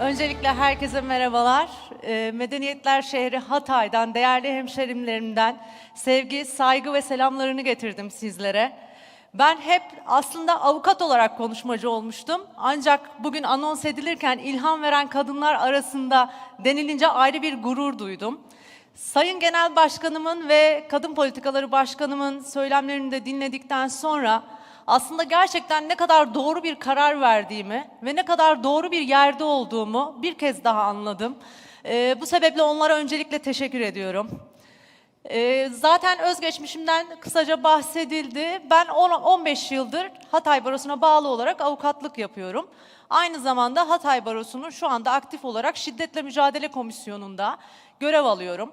Öncelikle herkese merhabalar. Ee, Medeniyetler şehri Hatay'dan, değerli hemşerimlerimden sevgi, saygı ve selamlarını getirdim sizlere. Ben hep aslında avukat olarak konuşmacı olmuştum. Ancak bugün anons edilirken ilham veren kadınlar arasında denilince ayrı bir gurur duydum. Sayın Genel Başkanımın ve Kadın Politikaları Başkanımın söylemlerini de dinledikten sonra aslında gerçekten ne kadar doğru bir karar verdiğimi ve ne kadar doğru bir yerde olduğumu bir kez daha anladım. Ee, bu sebeple onlara öncelikle teşekkür ediyorum. Ee, zaten özgeçmişimden kısaca bahsedildi. Ben 10 15 yıldır Hatay Barosu'na bağlı olarak avukatlık yapıyorum. Aynı zamanda Hatay Barosu'nun şu anda aktif olarak Şiddetle Mücadele Komisyonu'nda görev alıyorum.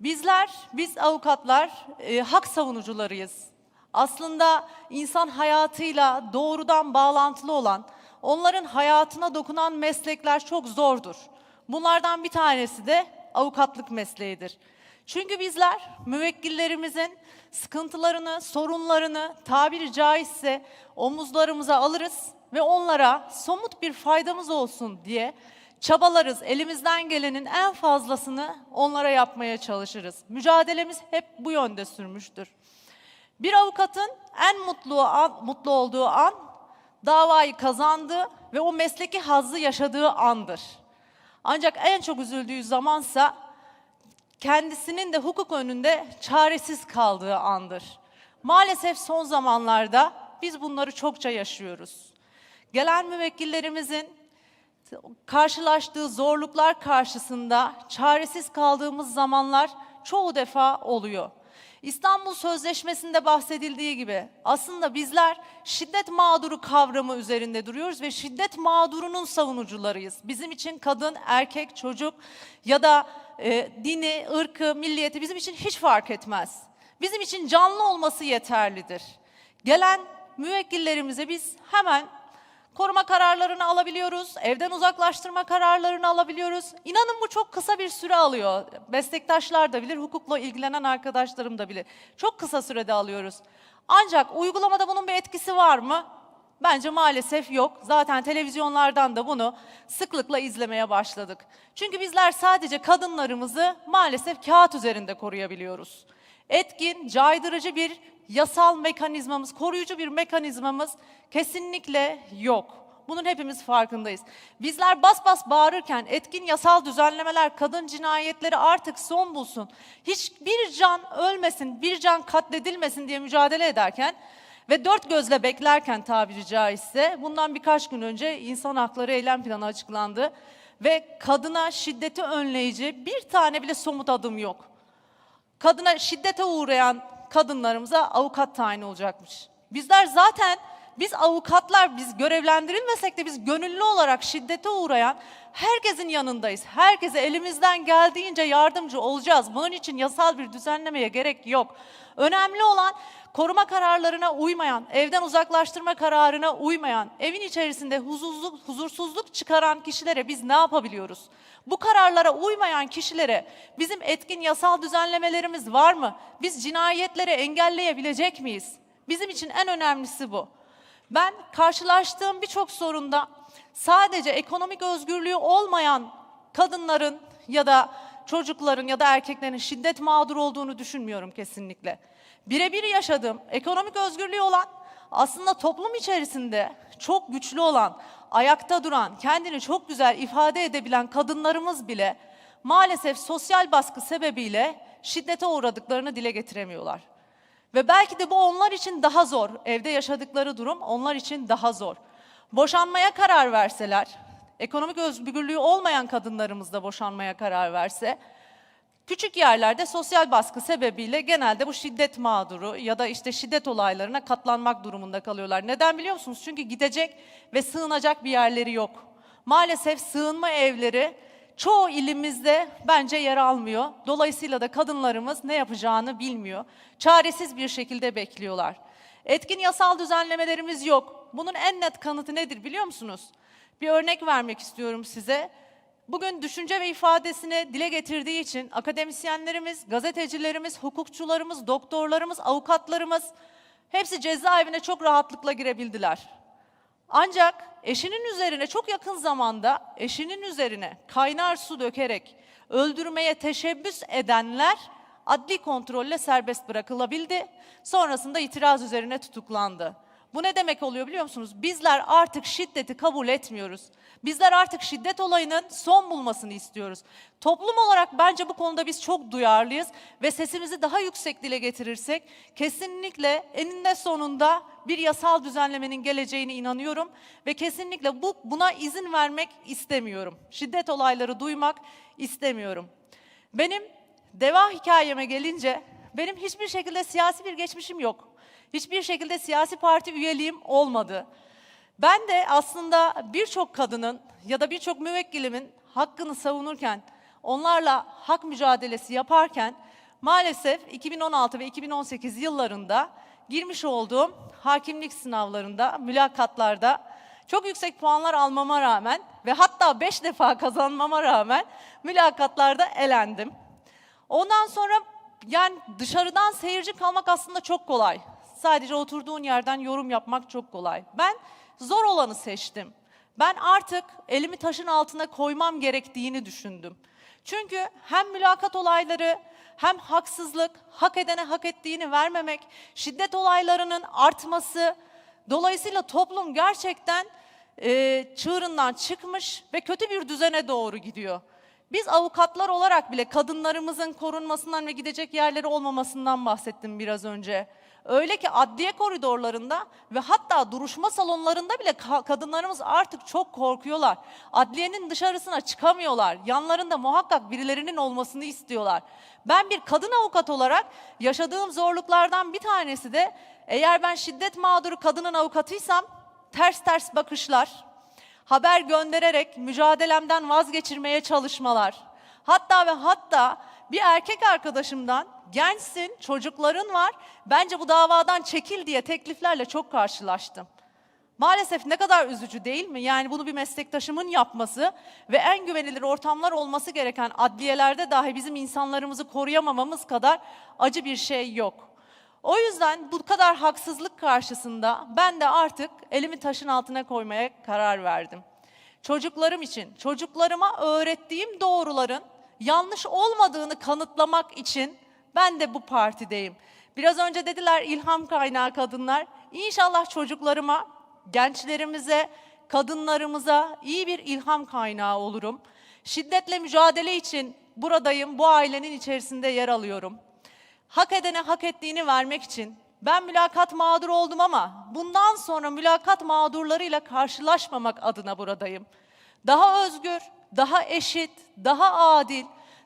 Bizler, biz avukatlar e, hak savunucularıyız. Aslında insan hayatıyla doğrudan bağlantılı olan, onların hayatına dokunan meslekler çok zordur. Bunlardan bir tanesi de avukatlık mesleğidir. Çünkü bizler müvekkillerimizin sıkıntılarını, sorunlarını tabiri caizse omuzlarımıza alırız ve onlara somut bir faydamız olsun diye çabalarız. Elimizden gelenin en fazlasını onlara yapmaya çalışırız. Mücadelemiz hep bu yönde sürmüştür. Bir avukatın en mutlu, an, mutlu olduğu an davayı kazandığı ve o mesleki hazzı yaşadığı andır. Ancak en çok üzüldüğü zamansa kendisinin de hukuk önünde çaresiz kaldığı andır. Maalesef son zamanlarda biz bunları çokça yaşıyoruz. Gelen müvekkillerimizin karşılaştığı zorluklar karşısında çaresiz kaldığımız zamanlar çoğu defa oluyor. İstanbul Sözleşmesi'nde bahsedildiği gibi aslında bizler şiddet mağduru kavramı üzerinde duruyoruz ve şiddet mağdurunun savunucularıyız. Bizim için kadın, erkek, çocuk ya da e, dini, ırkı, milliyeti bizim için hiç fark etmez. Bizim için canlı olması yeterlidir. Gelen müvekkillerimize biz hemen koruma kararlarını alabiliyoruz, evden uzaklaştırma kararlarını alabiliyoruz. İnanın bu çok kısa bir süre alıyor. Meslektaşlar da bilir, hukukla ilgilenen arkadaşlarım da bilir. Çok kısa sürede alıyoruz. Ancak uygulamada bunun bir etkisi var mı? Bence maalesef yok. Zaten televizyonlardan da bunu sıklıkla izlemeye başladık. Çünkü bizler sadece kadınlarımızı maalesef kağıt üzerinde koruyabiliyoruz. Etkin, caydırıcı bir yasal mekanizmamız, koruyucu bir mekanizmamız kesinlikle yok. Bunun hepimiz farkındayız. Bizler bas bas bağırırken etkin yasal düzenlemeler kadın cinayetleri artık son bulsun. Hiçbir can ölmesin, bir can katledilmesin diye mücadele ederken ve dört gözle beklerken tabiri caizse bundan birkaç gün önce insan hakları eylem planı açıklandı ve kadına şiddeti önleyici bir tane bile somut adım yok. Kadına şiddete uğrayan kadınlarımıza avukat tayini olacakmış. Bizler zaten biz avukatlar biz görevlendirilmesek de biz gönüllü olarak şiddete uğrayan herkesin yanındayız. Herkese elimizden geldiğince yardımcı olacağız. Bunun için yasal bir düzenlemeye gerek yok. Önemli olan koruma kararlarına uymayan, evden uzaklaştırma kararına uymayan, evin içerisinde huzursuzluk, huzursuzluk çıkaran kişilere biz ne yapabiliyoruz? Bu kararlara uymayan kişilere bizim etkin yasal düzenlemelerimiz var mı? Biz cinayetleri engelleyebilecek miyiz? Bizim için en önemlisi bu. Ben karşılaştığım birçok sorunda sadece ekonomik özgürlüğü olmayan kadınların ya da çocukların ya da erkeklerin şiddet mağdur olduğunu düşünmüyorum kesinlikle. Birebir yaşadığım ekonomik özgürlüğü olan aslında toplum içerisinde çok güçlü olan, ayakta duran, kendini çok güzel ifade edebilen kadınlarımız bile maalesef sosyal baskı sebebiyle şiddete uğradıklarını dile getiremiyorlar. Ve belki de bu onlar için daha zor. Evde yaşadıkları durum onlar için daha zor. Boşanmaya karar verseler, ekonomik özgürlüğü olmayan kadınlarımız da boşanmaya karar verse, küçük yerlerde sosyal baskı sebebiyle genelde bu şiddet mağduru ya da işte şiddet olaylarına katlanmak durumunda kalıyorlar. Neden biliyor musunuz? Çünkü gidecek ve sığınacak bir yerleri yok. Maalesef sığınma evleri çoğu ilimizde bence yer almıyor. Dolayısıyla da kadınlarımız ne yapacağını bilmiyor. Çaresiz bir şekilde bekliyorlar. Etkin yasal düzenlemelerimiz yok. Bunun en net kanıtı nedir biliyor musunuz? Bir örnek vermek istiyorum size. Bugün düşünce ve ifadesini dile getirdiği için akademisyenlerimiz, gazetecilerimiz, hukukçularımız, doktorlarımız, avukatlarımız hepsi cezaevine çok rahatlıkla girebildiler. Ancak eşinin üzerine çok yakın zamanda eşinin üzerine kaynar su dökerek öldürmeye teşebbüs edenler adli kontrolle serbest bırakılabildi. Sonrasında itiraz üzerine tutuklandı. Bu ne demek oluyor biliyor musunuz? Bizler artık şiddeti kabul etmiyoruz. Bizler artık şiddet olayının son bulmasını istiyoruz. Toplum olarak bence bu konuda biz çok duyarlıyız ve sesimizi daha yüksek dile getirirsek kesinlikle eninde sonunda bir yasal düzenlemenin geleceğine inanıyorum ve kesinlikle bu buna izin vermek istemiyorum. Şiddet olayları duymak istemiyorum. Benim deva hikayeme gelince benim hiçbir şekilde siyasi bir geçmişim yok. Hiçbir şekilde siyasi parti üyeliğim olmadı. Ben de aslında birçok kadının ya da birçok müvekkilimin hakkını savunurken, onlarla hak mücadelesi yaparken maalesef 2016 ve 2018 yıllarında girmiş olduğum hakimlik sınavlarında, mülakatlarda çok yüksek puanlar almama rağmen ve hatta 5 defa kazanmama rağmen mülakatlarda elendim. Ondan sonra yani dışarıdan seyirci kalmak aslında çok kolay. Sadece oturduğun yerden yorum yapmak çok kolay. Ben zor olanı seçtim. Ben artık elimi taşın altına koymam gerektiğini düşündüm. Çünkü hem mülakat olayları hem haksızlık, hak edene hak ettiğini vermemek, şiddet olaylarının artması, dolayısıyla toplum gerçekten e, çığırından çıkmış ve kötü bir düzene doğru gidiyor. Biz avukatlar olarak bile kadınlarımızın korunmasından ve gidecek yerleri olmamasından bahsettim biraz önce. Öyle ki adliye koridorlarında ve hatta duruşma salonlarında bile ka- kadınlarımız artık çok korkuyorlar. Adliyenin dışarısına çıkamıyorlar. Yanlarında muhakkak birilerinin olmasını istiyorlar. Ben bir kadın avukat olarak yaşadığım zorluklardan bir tanesi de eğer ben şiddet mağduru kadının avukatıysam ters ters bakışlar, haber göndererek mücadelemden vazgeçirmeye çalışmalar. Hatta ve hatta bir erkek arkadaşımdan gençsin, çocukların var, bence bu davadan çekil diye tekliflerle çok karşılaştım. Maalesef ne kadar üzücü değil mi? Yani bunu bir meslektaşımın yapması ve en güvenilir ortamlar olması gereken adliyelerde dahi bizim insanlarımızı koruyamamamız kadar acı bir şey yok. O yüzden bu kadar haksızlık karşısında ben de artık elimi taşın altına koymaya karar verdim. Çocuklarım için, çocuklarıma öğrettiğim doğruların yanlış olmadığını kanıtlamak için ben de bu partideyim. Biraz önce dediler ilham kaynağı kadınlar. İnşallah çocuklarıma, gençlerimize, kadınlarımıza iyi bir ilham kaynağı olurum. Şiddetle mücadele için buradayım, bu ailenin içerisinde yer alıyorum hak edene hak ettiğini vermek için ben mülakat mağdur oldum ama bundan sonra mülakat mağdurlarıyla karşılaşmamak adına buradayım. Daha özgür, daha eşit, daha adil,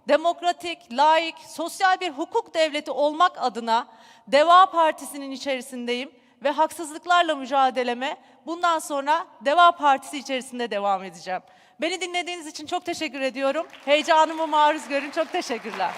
demokratik, laik, sosyal bir hukuk devleti olmak adına Deva Partisi'nin içerisindeyim ve haksızlıklarla mücadeleme bundan sonra Deva Partisi içerisinde devam edeceğim. Beni dinlediğiniz için çok teşekkür ediyorum. Heyecanımı maruz görün. Çok teşekkürler.